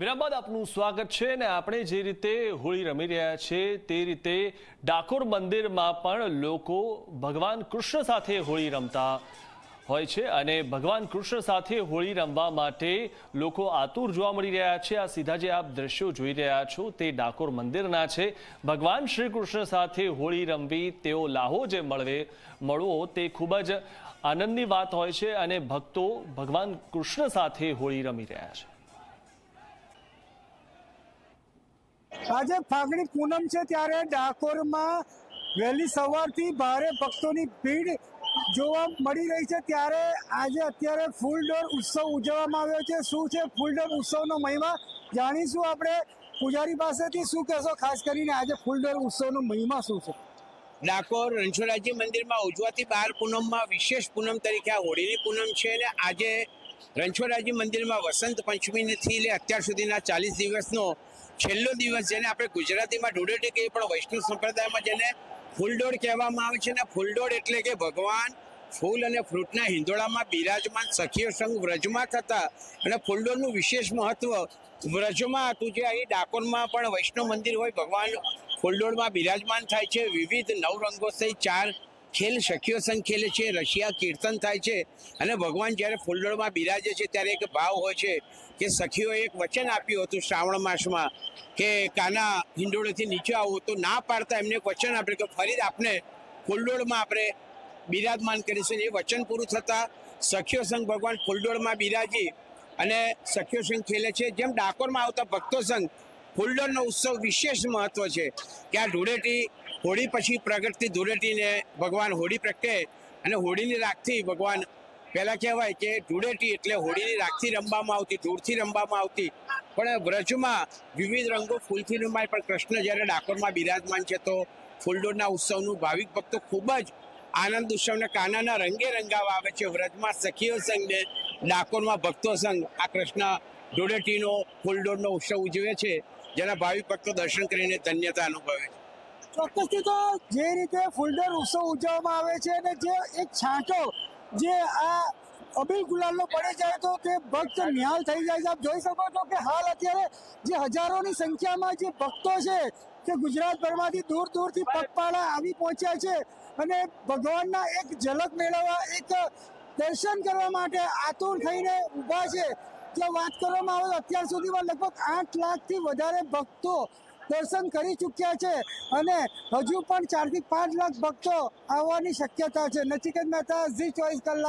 વિરામ આપનું સ્વાગત છે અને આપણે જે રીતે હોળી રમી રહ્યા છે તે રીતે ડાકોર મંદિરમાં પણ લોકો ભગવાન કૃષ્ણ સાથે હોળી રમતા હોય છે અને ભગવાન કૃષ્ણ સાથે હોળી રમવા માટે લોકો આતુર જોવા મળી રહ્યા છે. આ સીધા જે આપ દ્રશ્યો જોઈ રહ્યા છો તે ડાકોર મંદિરના છે. ભગવાન શ્રી કૃષ્ણ સાથે હોળી રમવી, તેઓ લાહો જે મળવે, મળવો તે ખૂબ જ આનંદની વાત હોય છે અને ભક્તો ભગવાન કૃષ્ણ સાથે હોળી રમી રહ્યા છે. આજે ફાગણી પૂનમ છે ત્યારે ડાકોરમાં વહેલી સવારથી ભારે ભક્તોની ભીડ જોવા મળી રહી છે. ત્યારે આજે અત્યારે ફૂલડોર ઉત્સવ ઉજવવામાં આવ્યો છે. શું છે ફૂલડોર ઉત્સવનો મહિમા? જાણીશું આપણે. પૂજારી પાસેથી શું કહેશો? ખાસ કરીને આજે ફૂલડોર ઉત્સવનો મહિમા શું છે? ડાકોર રણછોડરાજી મંદિરમાં ઉજવાતી બાર પૂનમમાં વિશેષ પૂનમ તરીકે આ હોળીની પૂનમ છે અને આજે રણછોડરાજી મંદિરમાં વસંત પંચમીથી લે અત્યાર સુધીના ચાલીસ દિવસનો છેલ્લો દિવસ જેને આપણે ગુજરાતીમાં ધૂળેટી કહીએ, પણ વૈષ્ણવ સંપ્રદાયમાં જેને ફૂલડોળ કહેવામાં આવે છે. ને ફૂલડોળ એટલે કે ભગવાન ફૂલ અને ફ્રૂટના હિંડોળામાં બિરાજમાન સખીઓ સંઘ વ્રજમાં થતા અને ફૂલડોળનું વિશેષ મહત્વ વ્રજમાં હતું. જે અહીં ડાકોરમાં પણ વૈષ્ણવ મંદિર હોય, ભગવાન ફૂલડોળમાં બિરાજમાન થાય છે. વિવિધ નવ રંગો સહિત ચાર ખેલ સખીઓ સંઘ ખેલે છે, રશિયા કીર્તન થાય છે અને ભગવાન જ્યારે ફૂલડોળમાં બિરાજે છે ત્યારે એક ભાવ હોય છે કે સખીઓએ એક વચન આપ્યું હતું શ્રાવણ માસમાં કે કાના હિંડોળેથી નીચે આવો તો ના પાડતા એમને એક વચન આપ્યું કે ફરી આપને ફૂલડોળમાં આપણે બિરાજમાન કરીશું. એ વચન પૂરું થતાં સખીઓ સંઘ ભગવાન ફૂલડોળમાં બિરાજી અને સખીઓ સંઘ ખેલે છે. જેમ ડાકોરમાં આવતા ભક્તો સંઘ ફૂલડોળનો ઉત્સવ વિશેષ મહત્વ છે કે આ ધૂળેટી હોળી પછી પ્રગટતી ધૂળેટીને ભગવાન હોળી પ્રગટે અને હોળીની રાખથી ભગવાન, પહેલાં કહેવાય કે ધૂળેટી એટલે હોળીની રાખથી રમવામાં આવતી, ધૂળથી રમવામાં આવતી. પણ વ્રજમાં વિવિધ રંગો ફૂલથી રમાય, પણ કૃષ્ણ જ્યારે ડાકોરમાં બિરાજમાન છે તો ફૂલડોરના ઉત્સવનું ભાવિક ભક્તો ખૂબ જ આનંદ ઉત્સવને કાનાના રંગે રંગાવા આવે છે. વ્રજમાં સખીઓ સંઘ ને ડાકોરમાં ભક્તો સંઘ, આ કૃષ્ણ ધૂળેટીનો ફૂલડોળનો ઉત્સવ ઉજવે છે, જેના ભાવિક ભક્તો દર્શન કરીને ધન્યતા અનુભવે છે. ચોક્કસથી તો જે રીતે ફૂલડોર ઉત્સવ ઉજવવામાં આવે છે અને જે એક છાંટો જે આ અબીલ ગુલાલનો પડે જાય તો તે ભક્ત નિહાલ થઈ જાય છે. આપ જોઈ શકો છો કે હાલ અત્યારે જે હજારોની સંખ્યામાં જે ભક્તો છે, તે ગુજરાતભરમાંથી દૂર દૂરથી પગપાળા આવી પહોંચ્યા છે અને ભગવાનના એક ઝલક મેળવવા, એક દર્શન કરવા માટે આતુર થઈને ઊભા છે. જો વાત કરવામાં આવે, અત્યાર સુધીમાં લગભગ આઠ લાખથી વધારે ભક્તો દર્શન કરી ચૂક્યા છે અને હજુ પણ ચારથી પાંચ લાખ ભક્તો આવવાની શક્યતા છે. નચિકેત મહેતા, ઝી ચોવીસ કલાક.